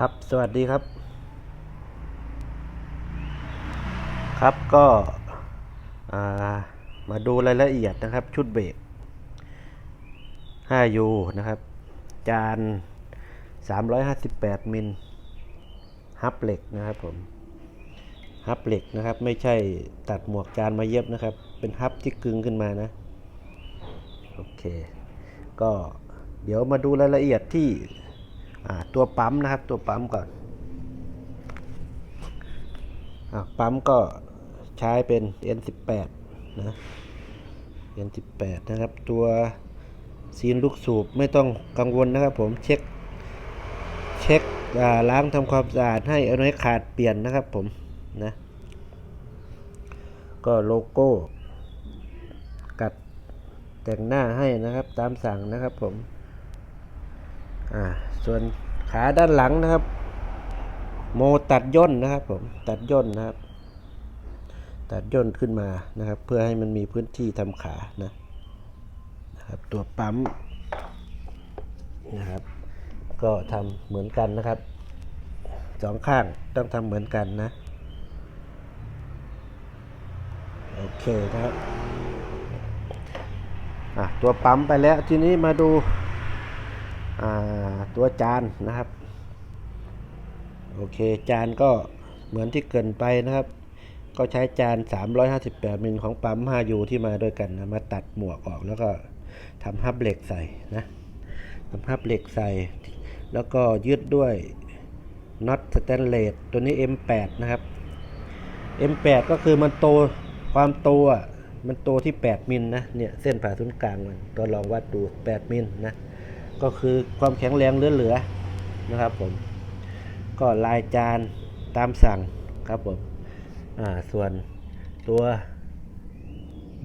ครับ สวัสดีครับ ครับก็มาดูรายละเอียดนะครับ ชุดเบรก 5U นะครับ จาน 358 มิลฮับเหล็กนะครับผมฮับเหล็กนะครับ ไม่ใช่ตัดหมวกจานมาเย็บนะครับ เป็นฮับที่กึงขึ้นมานะ โอเค ก็เดี๋ยวมาดูรายละเอียดที่ ตัวปั๊มนะครับตัวปั๊มก่อนอปั๊มก็ใช้เป็น N18 นะ N18 นะครับ ตัวซีนลูกสูบไม่ต้องกังวลนะครับผมเช็คเช็คล้างทำความสะอาดให้เอาไว้ขาดเปลี่ยนนะครับผมนะ ก็โลโก้ กัดแต่งหน้าให้นะครับตามสั่งนะครับผม อ่าส่วนขาด้านหลังนะครับ โมตัดย่นนะครับผมตัดย่นนะครับ ตัดย่นขึ้นมานะครับ เพื่อให้มันมีพื้นที่ทำขานะนะครับ ตัวปั๊มนะครับ ก็ทำเหมือนกันนะครับสองข้างต้องทำเหมือนกันนะโอเคนะครับอะตัวปั๊มไปแล้วทีนี้มาดู ตัวจานนะครับ โอเคจานก็เหมือนที่เกินไปนะครับ ก็ใช้จาน 358มิลของปั๊ม 5U ที่มาด้วยกันนะมาตัดหมวกออกแล้วก็ทำฮับเหล็กใส่นะทำฮับเหล็กใส่ แล้วก็ยึดด้วยน็อตสแตนเลสตัวนี้ M8 นะครับ M8 ก็คือมันโตความโตอะมันโตที่ 8 มิลนะเนี่ยเส้นผ่าศูนย์กลางมันตัวลองวัดดู 8 มิลนะ ก็คือความแข็งแรงเหลือๆนะครับผม ก็ลายจานตามสั่งครับผมอ่าส่วนตัว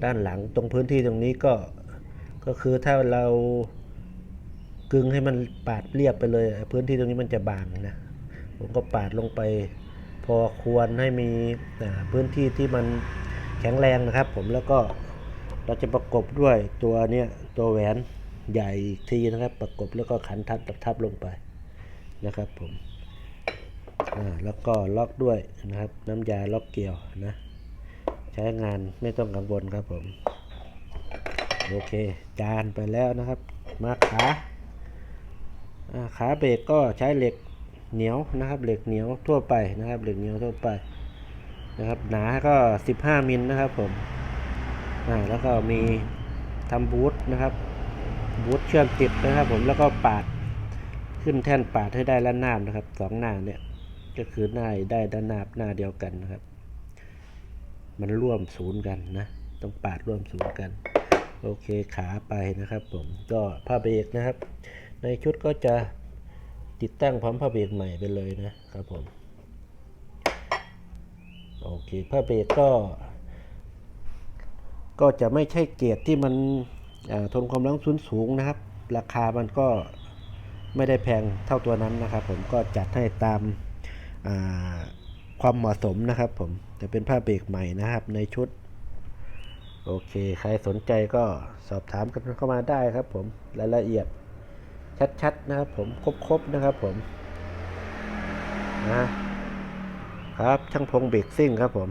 ด้านหลังตรงพื้นที่ตรงนี้ก็ก็คือถ้าเรากึงให้มันปาดเรียบไปเลย พื้นที่ตรงนี้มันจะบางนะผมก็ปาดลงไป พอควรให้มีพื้นที่ที่มันแข็งแรงนะครับ ผมแล้วก็เราจะประกบด้วยตัวเนี้ยตัวแหวน ใหญ่อีกทีนะครับ ประกบแล้วก็ขันทับทับลงไปนะครับผมแล้วก็ล็อกด้วยนะครับน้ำยาล็อกเกี่ยวนะ ใช้งานไม่ต้องกังวลครับผม โอเค จานไปแล้วนะครับ มาขาขาเบรกก็ใช้เหล็กเหนียวนะครับ เหล็กเหนียวทั่วไปนะครับ เหล็กเหนียวทั่วไปนะครับ หนาก็ 15 มิลนะครับผมแล้วก็มีทำบูทนะครับ บูทเชื่อมติดนะครับ ผมแล้วก็ปาดขึ้นแท่นปาดให้ได้ละนหน้านะครับสองหน้าเนี่ยก็คือหน้าได้ด้านหน้าหน้าเดียวกันนะครับ มันร่วมศูนย์กันนะ ต้องปาดร่วมศูนย์กัน โอเคขาไปนะครับ ผมก็ผ้าเบรกนะครับ ในชุดก็จะติดตั้งพร้อมผ้าเบรกใหม่ไปเลยนะครับผมโอเคผ้าเบรกก็ ก็จะไม่ใช่เกียรดที่มัน ทนความร้อนสูงสูงนะครับ ราคามันก็ไม่ได้แพงเท่าตัวนั้นนะครับ ผมก็จัดให้ตามาความเหมาะสมนะครับผมจะเป็นผ้าเบรกใหม่นะครับในชุด โอเค ใครสนใจก็สอบถามกันเข้ามาได้ครับ ผมรายละเอียดชัดๆนะครับ ผมครบๆนะครับ ผมนะครับช่างพงเบรกซิ่งครับผม